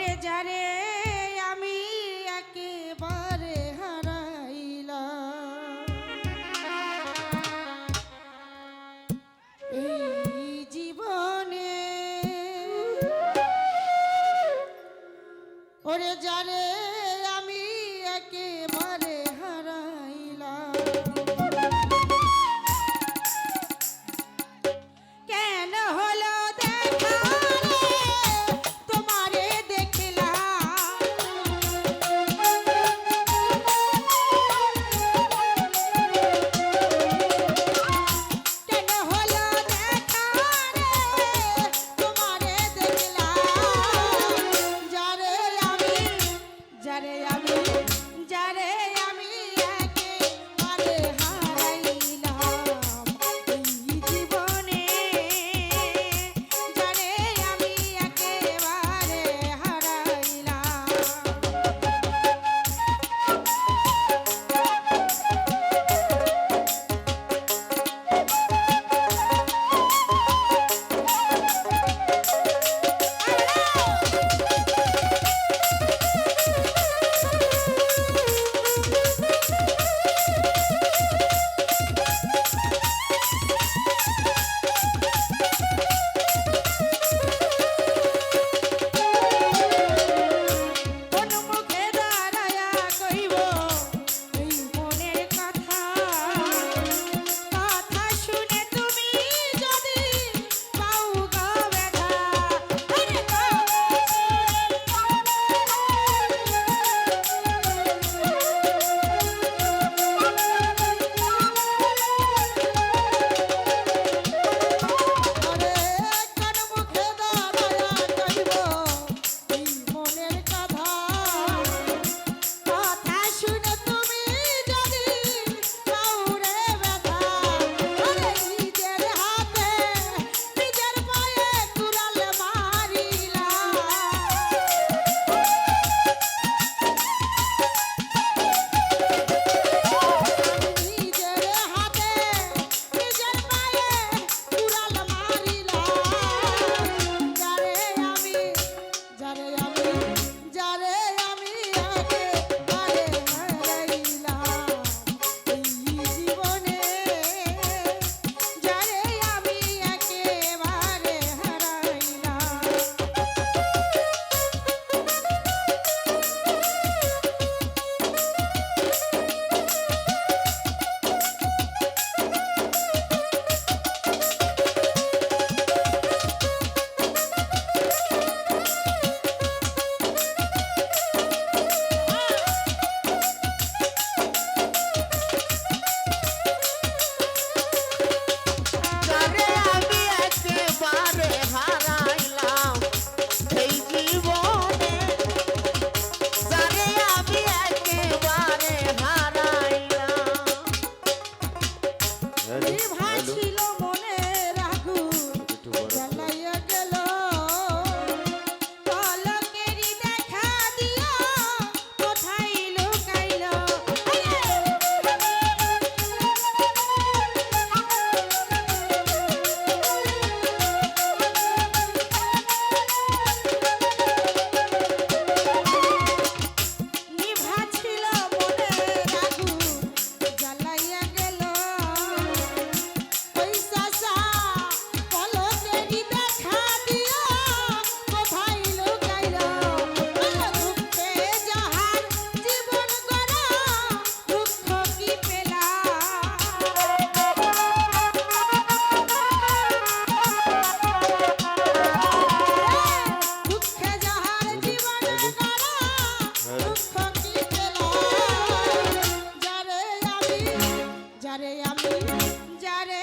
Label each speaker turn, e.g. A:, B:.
A: ওরে যারে আমি একেবারে হারাইলা এই ভাই ছিল যারে আমি যারে